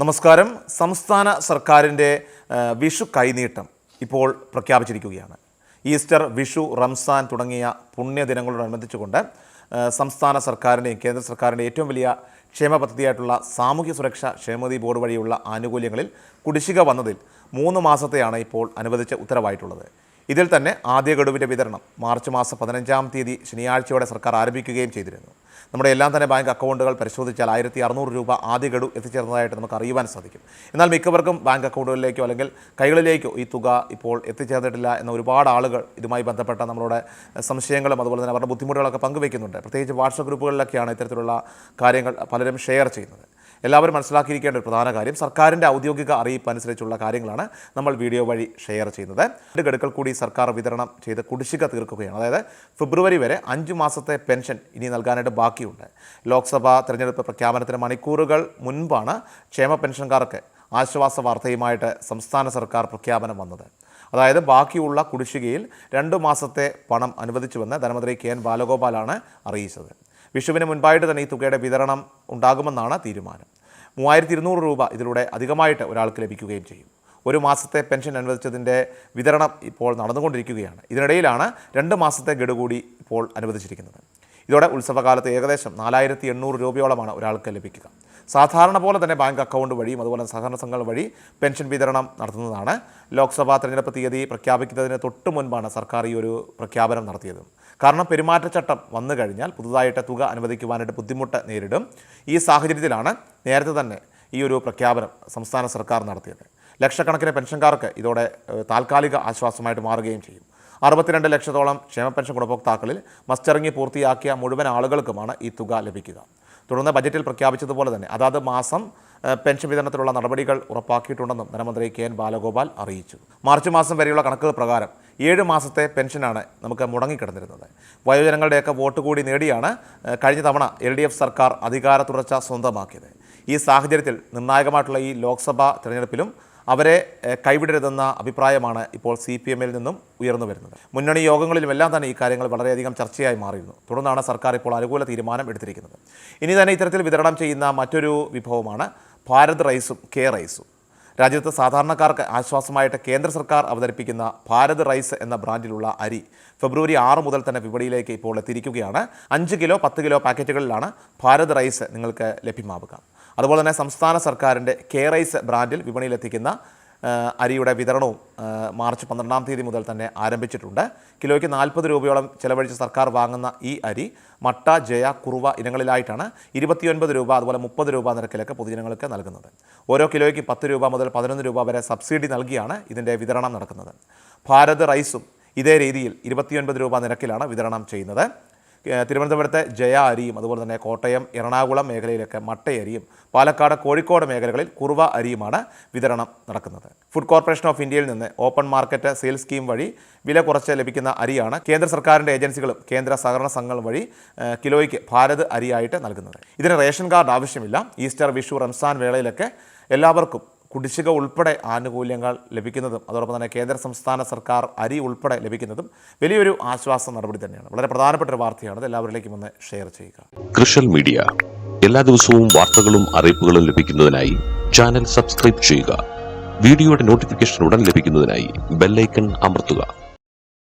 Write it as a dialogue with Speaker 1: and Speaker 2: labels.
Speaker 1: നമസ്കാരം. സംസ്ഥാന സർക്കാരിന്റെ വിഷു കൈനീട്ടം ഇപ്പോൾ പ്രഖ്യാപിച്ചിരിക്കുകയാണ്. ഈസ്റ്റർ വിഷു റംസാൻ തുടങ്ങിയ പുണ്യദിനങ്ങളോടനുബന്ധിച്ചുകൊണ്ട് സംസ്ഥാന സർക്കാരിന്റെയും കേന്ദ്ര സർക്കാരിന്റെ ഏറ്റവും വലിയ ക്ഷേമ പദ്ധതിയായിട്ടുള്ള സാമൂഹ്യ സുരക്ഷ ക്ഷേമനിധി ബോർഡ് വഴിയുള്ള ആനുകൂല്യങ്ങളിൽ കുടിശ്ശിക വന്നതിൽ മൂന്ന് മാസത്തെയാണ് ഇപ്പോൾ അനുവദിച്ച ഉത്തരവായിട്ടുള്ളത്. ഇതിൽ തന്നെ ആദ്യ ഗഡുവിന്റെ വിതരണം മാർച്ച് മാസം പതിനഞ്ചാം തീയതി ശനിയാഴ്ചയോടെ സർക്കാർ ആരംഭിക്കുകയും ചെയ്തിരുന്നു. നമ്മുടെ എല്ലാം തന്നെ ബാങ്ക് അക്കൗണ്ടുകൾ പരിശോധിച്ചാൽ ആയിരത്തി അറുന്നൂറ് രൂപ ആദ്യ ഗഡു എത്തിച്ചേർന്നതായിട്ട് നമുക്ക് അറിയുവാൻ സാധിക്കും. എന്നാൽ മിക്കവർക്കും ബാങ്ക് അക്കൗണ്ടുകളിലേക്കോ അല്ലെങ്കിൽ കൈകളിലേക്കോ ഈ തുക ഇപ്പോൾ എത്തിച്ചേർന്നിട്ടില്ല എന്ന ഒരുപാട് ആളുകൾ ഇതുമായി ബന്ധപ്പെട്ട നമ്മളുടെ സംശയങ്ങളും അതുപോലെ തന്നെ അവരുടെ ബുദ്ധിമുട്ടുകളൊക്കെ പങ്കുവയ്ക്കുന്നുണ്ട് പ്രത്യേകിച്ച് വാട്സപ്പ് ഗ്രൂപ്പുകളിലൊക്കെയാണ് ഇത്തരത്തിലുള്ള കാര്യങ്ങൾ പലരും ഷെയർ ചെയ്യുന്നത്. എല്ലാവരും മനസ്സിലാക്കിയിരിക്കേണ്ട ഒരു പ്രധാന കാര്യം സർക്കാരിന്റെ ഔദ്യോഗിക അറിയിപ്പ് അനുസരിച്ചുള്ള കാര്യങ്ങളാണ് നമ്മൾ വീഡിയോ വഴി ഷെയർ ചെയ്യുന്നത്. രണ്ട് ഗഡുക്കൾ കൂടി സർക്കാർ വിതരണം ചെയ്ത് കുടിശ്ശിക തീർക്കുകയാണ്. അതായത് ഫെബ്രുവരി വരെ അഞ്ച് മാസത്തെ പെൻഷൻ ഇനി നൽകാനായിട്ട് ബാക്കിയുണ്ട്. ലോക്സഭാ തെരഞ്ഞെടുപ്പ് പ്രഖ്യാപനത്തിന് മണിക്കൂറുകൾ മുൻപാണ് ക്ഷേമ പെൻഷൻകാർക്ക് ആശ്വാസ വാർത്തയുമായിട്ട് സംസ്ഥാന സർക്കാർ പ്രഖ്യാപനം വന്നത്. അതായത് ബാക്കിയുള്ള കുടിശ്ശികയിൽ രണ്ട് മാസത്തെ പണം അനുവദിച്ചുവെന്ന് ധനമന്ത്രി കെ എൻ ബാലഗോപാലാണ് അറിയിച്ചത്. വിഷുവിന് മുൻപായിട്ട് തന്നെ ഈ തുകയുടെ വിതരണം ഉണ്ടാകുമെന്നാണ് തീരുമാനം. മൂവായിരത്തി ഇരുന്നൂറ് രൂപ ഇതിലൂടെ അധികമായിട്ട് ഒരാൾക്ക് ലഭിക്കുകയും ചെയ്യും. ഒരു മാസത്തെ പെൻഷൻ അനുവദിച്ചതിന്റെ വിതരണം ഇപ്പോൾ നടന്നുകൊണ്ടിരിക്കുകയാണ്. ഇതിനിടയിലാണ് രണ്ട് മാസത്തെ ഗഡു കൂടി ഇപ്പോൾ അനുവദിച്ചിരിക്കുന്നത്. ഇതോടെ ഉത്സവകാലത്ത് ഏകദേശം നാലായിരത്തി എണ്ണൂറ് രൂപയോളമാണ് ഒരാൾക്ക് ലഭിക്കുക. സാധാരണ പോലെ തന്നെ ബാങ്ക് അക്കൗണ്ട് വഴിയും അതുപോലെ സഹകരണ സംഘങ്ങൾ വഴി പെൻഷൻ വിതരണം നടത്തുന്നതാണ്. ലോക്സഭാ തെരഞ്ഞെടുപ്പ് തീയതി പ്രഖ്യാപിക്കുന്നതിന് തൊട്ട് മുൻപാണ് സർക്കാർ ഈ ഒരു പ്രഖ്യാപനം നടത്തിയത്. കാരണം പെരുമാറ്റച്ചട്ടം വന്നു കഴിഞ്ഞാൽ പുതുതായിട്ട് തുക അനുവദിക്കുവാനായിട്ട് ബുദ്ധിമുട്ട് നേരിടും. ഈ സാഹചര്യത്തിലാണ് നേരത്തെ തന്നെ ഈ ഒരു പ്രഖ്യാപനം സംസ്ഥാന സർക്കാർ നടത്തിയത്. ലക്ഷക്കണക്കിന് പെൻഷൻകാർക്ക് ഇതോടെ താൽക്കാലിക ആശ്വാസമായിട്ട് മാറുകയും ചെയ്യും. അറുപത്തിരണ്ട് ലക്ഷത്തോളം ക്ഷേമ പെൻഷൻ ഗുണഭോക്താക്കളിൽ മസ്റ്ററിങ്ങി പൂർത്തിയാക്കിയ മുഴുവൻ ആളുകൾക്കുമാണ് ഈ തുക ലഭിക്കുക. തുടർന്ന് ബജറ്റിൽ പ്രഖ്യാപിച്ചതുപോലെ തന്നെ അതാത് മാസം പെൻഷൻ വിതരണത്തിലുള്ള നടപടികൾ ഉറപ്പാക്കിയിട്ടുണ്ടെന്നും ധനമന്ത്രി കെ എൻ ബാലഗോപാൽ അറിയിച്ചു. മാർച്ച് മാസം വരെയുള്ള കണക്കുകൾ പ്രകാരം ഏഴ് മാസത്തെ പെൻഷനാണ് നമുക്ക് മുടങ്ങിക്കിടന്നിരുന്നത്. വയോജനങ്ങളുടെയൊക്കെ വോട്ട് കൂടി നേടിയാണ് കഴിഞ്ഞ തവണ എൽ ഡി എഫ് സർക്കാർ അധികാര തുടർച്ച സ്വന്തമാക്കിയത്. ഈ സാഹചര്യത്തിൽ നിർണായകമായിട്ടുള്ള ഈ ലോക്സഭാ തിരഞ്ഞെടുപ്പിലും അവരെ കൈവിടരുതെന്ന അഭിപ്രായമാണ് ഇപ്പോൾ സി പി എമ്മിൽ നിന്നും ഉയർന്നു വരുന്നത്. മുന്നണി യോഗങ്ങളിലുമെല്ലാം തന്നെ ഈ കാര്യങ്ങൾ വളരെയധികം ചർച്ചയായി മാറിയിരുന്നു. തുടർന്നാണ് സർക്കാർ ഇപ്പോൾ അനുകൂല തീരുമാനം എടുത്തിരിക്കുന്നത്. ഇനി തന്നെ ഇത്തരത്തിൽ വിതരണം ചെയ്യുന്ന മറ്റൊരു വിഭവമാണ് ഭാരത് റൈസും കെ റൈസും. രാജ്യത്ത് സാധാരണക്കാർക്ക് ആശ്വാസമായിട്ട് കേന്ദ്ര സർക്കാർ അവതരിപ്പിക്കുന്ന ഭാരത് റൈസ് എന്ന ബ്രാൻഡിലുള്ള അരി ഫെബ്രുവരി ആറ് മുതൽ തന്നെ വിപണിയിലേക്ക് ഇപ്പോൾ എത്തിയിരിക്കുകയാണ്. അഞ്ച് കിലോ പത്ത് കിലോ പാക്കറ്റുകളിലാണ് ഭാരത് റൈസ് നിങ്ങൾക്ക് ലഭ്യമാവുക. അതുപോലെ തന്നെ സംസ്ഥാന സർക്കാരിന്റെ കെ റൈസ് ബ്രാൻഡിൽ വിപണിയിലെത്തിക്കുന്ന അരിയുടെ വിതരണവും മാർച്ച് പന്ത്രണ്ടാം തീയതി മുതൽ തന്നെ ആരംഭിച്ചിട്ടുണ്ട്. കിലോയ്ക്ക് നാൽപ്പത് രൂപയോളം ചിലവഴിച്ച് സർക്കാർ വാങ്ങുന്ന ഈ അരി മട്ട ജയ കുറുവ ഇനങ്ങളിലായിട്ടാണ് ഇരുപത്തിയൊൻപത് രൂപ അതുപോലെ മുപ്പത് രൂപ നിരക്കിലൊക്കെ പൊതുജനങ്ങൾക്ക് നൽകുന്നത്. ഓരോ കിലോയ്ക്ക് പത്ത് രൂപ മുതൽ പതിനൊന്ന് രൂപ വരെ സബ്സിഡി നൽകിയാണ് ഇതിന്റെ വിതരണം നടക്കുന്നത്. ഭാരത് റൈസും ഇതേ രീതിയിൽ ഇരുപത്തിയൊൻപത് രൂപ നിരക്കിലാണ് വിതരണം ചെയ്യുന്നത്. തിരുവനന്തപുരത്തെ ജയ അരിയും അതുപോലെ തന്നെ കോട്ടയം എറണാകുളം മേഖലയിലൊക്കെ മട്ടയരിയും പാലക്കാട് കോഴിക്കോട് മേഖലകളിൽ കുറുവ അരിയുമാണ് വിതരണം നടക്കുന്നത്. ഫുഡ് കോർപ്പറേഷൻ ഓഫ് ഇന്ത്യയിൽ നിന്ന് ഓപ്പൺ മാർക്കറ്റ് സെയിൽസ് സ്കീം വഴി വില കുറച്ച് ലഭിക്കുന്ന അരിയാണ് കേന്ദ്ര സർക്കാരിന്റെ ഏജൻസികളും കേന്ദ്ര സഹകരണ സംഘങ്ങളും വഴി കിലോയ്ക്ക് ഭാരത് അരിയായിട്ട് നൽകുന്നത്. ഇതിന് റേഷൻ കാർഡ് ആവശ്യമില്ല. ഈസ്റ്റർ വിഷു റംസാൻ വേളയിലൊക്കെ എല്ലാവർക്കും കുടിശ്ശിക ഉൾപ്പെടെ ആനുകൂല്യങ്ങൾ ലഭിക്കുന്നതും അതോടൊപ്പം തന്നെ കേന്ദ്ര സംസ്ഥാന സർക്കാർ അരി ഉൾപ്പെടെ ലഭിക്കുന്നതും വലിയൊരു ആശ്വാസ നടപടി തന്നെയാണ്. വളരെ പ്രധാനപ്പെട്ട ഒരു വാർത്തയാണ്. അത് എല്ലാവരിലേക്കും ഒന്ന് ഷെയർ ചെയ്യുക.
Speaker 2: കൃഷൽ മീഡിയ. എല്ലാ ദിവസവും വാർത്തകളും അറിയിപ്പുകളും ലഭിക്കുന്നതിനായി ചാനൽ സബ്സ്ക്രൈബ് ചെയ്യുക. വീഡിയോയുടെ നോട്ടിഫിക്കേഷൻ ഉടൻ ലഭിക്കുന്നതിനായി ബെല്ലൈക്കൺ അമർത്തുക.